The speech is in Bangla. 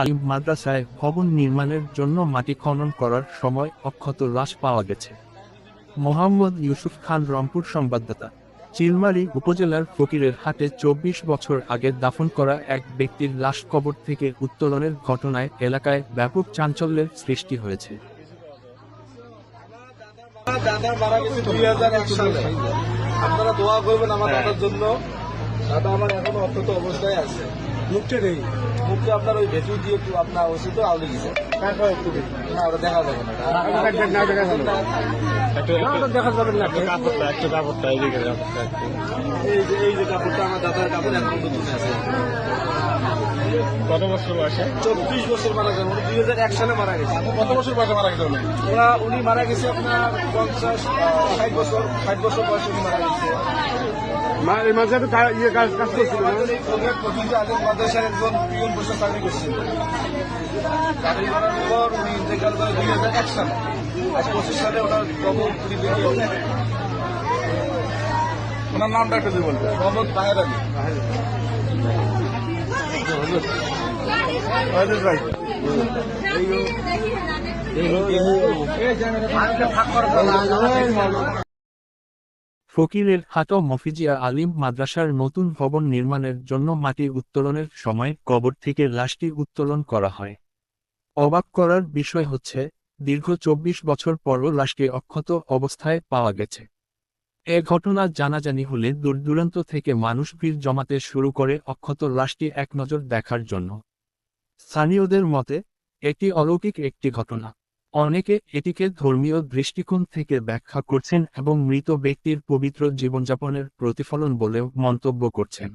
আলিম মাদ্রাসায় ভবন নির্মাণের জন্য মাটি খনন করার সময় অক্ষত হ্রাস পাওয়া গেছে। মোহাম্মদ ইউসুফ খান রংপুর সংবাদদাতা। চিলমারি উপজেলার ফকিরের হাটে চব্বিশ বছর আগে দাফন করা এক ব্যক্তির লাশ কবর থেকে উত্তোলনের ঘটনায় এলাকায় ব্যাপক চাঞ্চল্যের সৃষ্টি হয়েছে। আপনারা দোয়া করবেন আমার দাদার জন্য। দাদা আমার এখনও অত্যন্ত অবস্থায় আছে। মুখটা নেই মুখটা আপনার ওই ভেটু দিয়ে একটু আপনার ওষুধ আউলে গেছে না ওটা দেখা যাবে না দেখা যাবে না এই যে এই যে কাপড়টা আমার দাদার কাপড় এখন নতুন আছে কত বছর বয়সে চব্বিশ বছর মারা গেছে উনি দুই হাজার এক সালে মারা গেছে কত বছর বয়সে মারা গেছে উনি? ওরা উনি মারা গেছে আপনার পঞ্চাশ ষাট বছর ষাট বছর বয়সে উনি মারা গেছে এই মাঝে ইয়ে কাজ কাজ করছিল না? আমাদের এই কবির প্রতিষ্ঠা আগে মাদ্রাসার একজন পিয়ন বসে চাকরি করছিল চাকরি করার পর উনি ইন্তেকাল করে দুই হাজার এক সালে আজ পঁচিশ সালে ওনার কবর পুরি বেরিয়ে গেছে। ওনার নামটা একটু যদি বলবেন মোহাম্মদ বাহের আলী ভাই ফকিরের হাট ও মফিজিয়া আলিম মাদ্রাসার নতুন ভবন নির্মাণের জন্য মাটি উত্তোলনের সময় কবর থেকে লাশটি উত্তোলন করা হয়। অবাক করার বিষয় হচ্ছে, দীর্ঘ চব্বিশ বছর পরও লাশটি অক্ষত অবস্থায় পাওয়া গেছে। এ ঘটনা জানাজানি হলে দূরদূরান্ত থেকে মানুষ ভিড় জমাতে শুরু করে অক্ষত লাশটি এক নজর দেখার জন্য। স্থানীয়দের মতে, এটি অলৌকিক একটি ঘটনা। অনেকে এটিকে ধর্মীয় দৃষ্টিকোণ থেকে ব্যাখ্যা করছেন এবং মৃত ব্যক্তির পবিত্র জীবনযাপনের প্রতিফলন বলেও মন্তব্য করছেন।